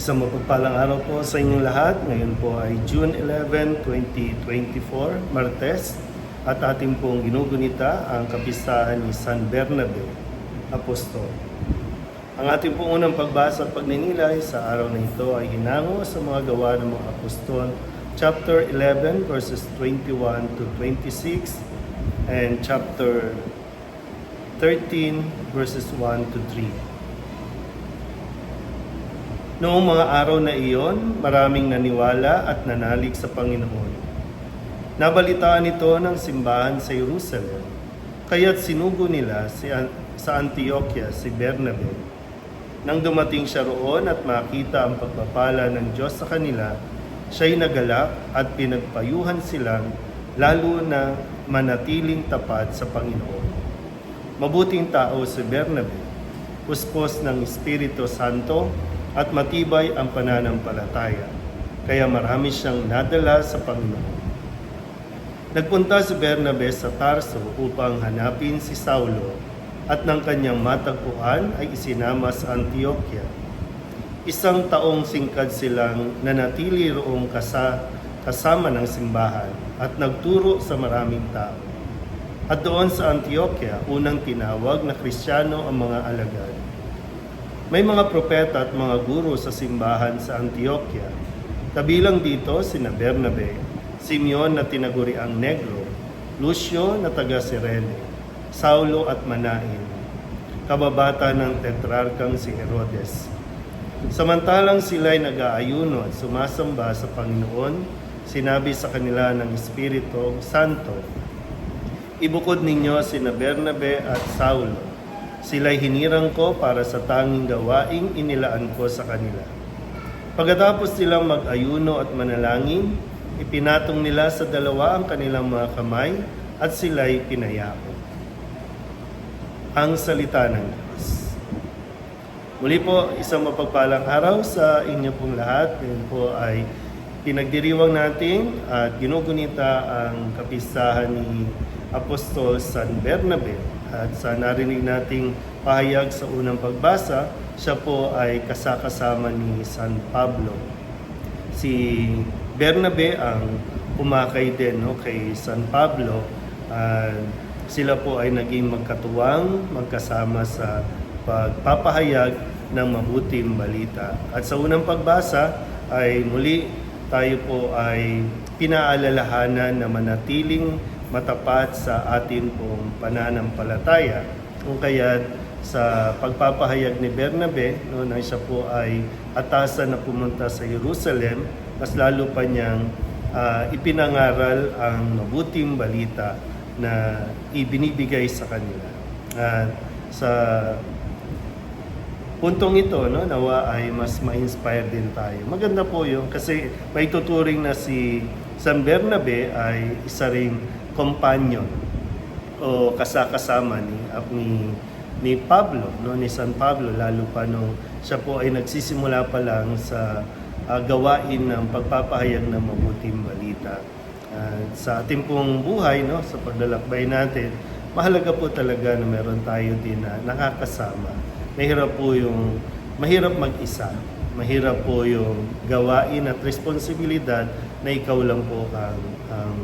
Isang mapagpalang araw po sa inyong lahat. Ngayon po ay June 11, 2024, Martes. At ating pong ginugunita ang kapistahan ni San Bernabe, Apostol. Ang ating pong unang pagbasa at pagninilay sa araw na ito ay hinango sa mga gawa ng mga apostol, chapter 11 verses 21 to 26 and chapter 13 verses 1 to 3. Noong mga araw na iyon, maraming naniwala at nanalig sa Panginoon. Nabalitaan ito ng simbahan sa Jerusalem, kaya't sinugo nila si An- sa Antioquia si Bernabe. Nang dumating siya roon at makita ang pagpapala ng Diyos sa kanila, siya'y nagalak at pinagpayuhan silang lalo na manatiling tapat sa Panginoon. Mabuting tao si Bernabe, puspos ng Espiritu Santo at matibay ang pananampalataya, kaya marami siyang nadala sa Panginoon. Nagpunta si Bernabe sa Tarso upang hanapin si Saulo at ng kanyang matagpuan ay isinama sa Antioquia. Isang taong singkad silang nanatili roong kasa, kasama ng simbahan at nagturo sa maraming tao. At doon sa Antioquia, unang tinawag na Kristiyano ang mga alagad. May mga propeta at mga guro sa simbahan sa Antioquia. Kabilang dito sina Bernabe, Simeon na tinaguriang Negro, Lucio na taga Sirene, Saulo at Manain, kababata ng tetrarkang si Herodes. Samantalang sila'y nag-aayuno at sumasamba sa Panginoon, sinabi sa kanila ng Espiritu Santo, Ibukod ninyo sina Bernabe at Saulo. Sila'y hinirang ko para sa tanging gawaing inilaan ko sa kanila. Pagkatapos silang mag-ayuno at manalangin, ipinatong nila sa dalawa ang kanilang mga kamay at sila'y pinayako. Ang salita ng Diyos. Muli po, isang mapagpalang araw sa inyo pong lahat. Ngayon po ay pinagdiriwang natin at ginugunita ang kapistahan ni Apostol San Bernabe. At sa narinig nating pahayag sa unang pagbasa, siya po ay kasakasama ni San Pablo. Si Bernabe ang umakay din no, kay San Pablo. at sila po ay naging magkatuwang, magkasama sa pagpapahayag ng mabuting balita. At sa unang pagbasa ay muli tayo po ay pinaalalahanan na manatiling matapat sa atin pong pananampalataya. Kung kaya sa pagpapahayag ni Bernabe, no, na siya po ay atasan na pumunta sa Jerusalem, mas lalo pa niyang ah, ipinangaral ang mabuting balita na ibinibigay sa kanila. At sa puntong ito, no, nawa ay mas ma-inspire din tayo. Maganda po yun kasi may tuturing na si San Bernabe ay isa ring companion o kasakasama ni, ni, ni Pablo, no, ni San Pablo, lalo pa nung siya po ay nagsisimula pa lang sa ah, gawain ng pagpapahayag ng mabuting balita. At sa ating pong buhay, no, sa paglalakbay natin, mahalaga po talaga na meron tayo din na nakakasama. Mahirap po yung, mahirap mag-isa. Mahirap po yung gawain at responsibilidad na ikaw lang po ang, ang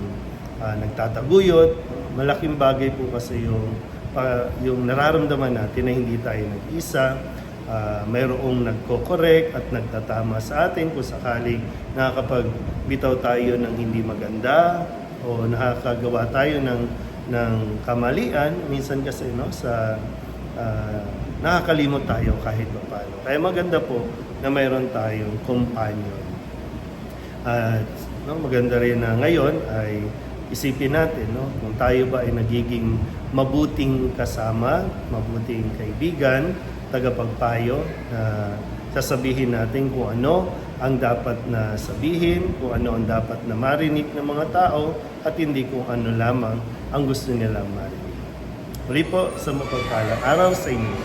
ah, nagtataguyod. Malaking bagay po kasi yung, pa, yung nararamdaman natin na hindi tayo nag-isa. Ah, mayroong nagko-correct at nagtatama sa atin kung sakaling nakakapagbitaw tayo ng hindi maganda o nakakagawa tayo ng ng kamalian minsan kasi no sa ah, nakakalimot tayo kahit pa paano. Kaya maganda po na mayroon tayong companion. At no, maganda rin na ngayon ay isipin natin no, kung tayo ba ay nagiging mabuting kasama, mabuting kaibigan, tagapagpayo na sasabihin natin kung ano ang dapat na sabihin, kung ano ang dapat na marinig ng mga tao at hindi kung ano lamang ang gusto nilang marinig. Muli po sa mapagpalang araw sa inyo.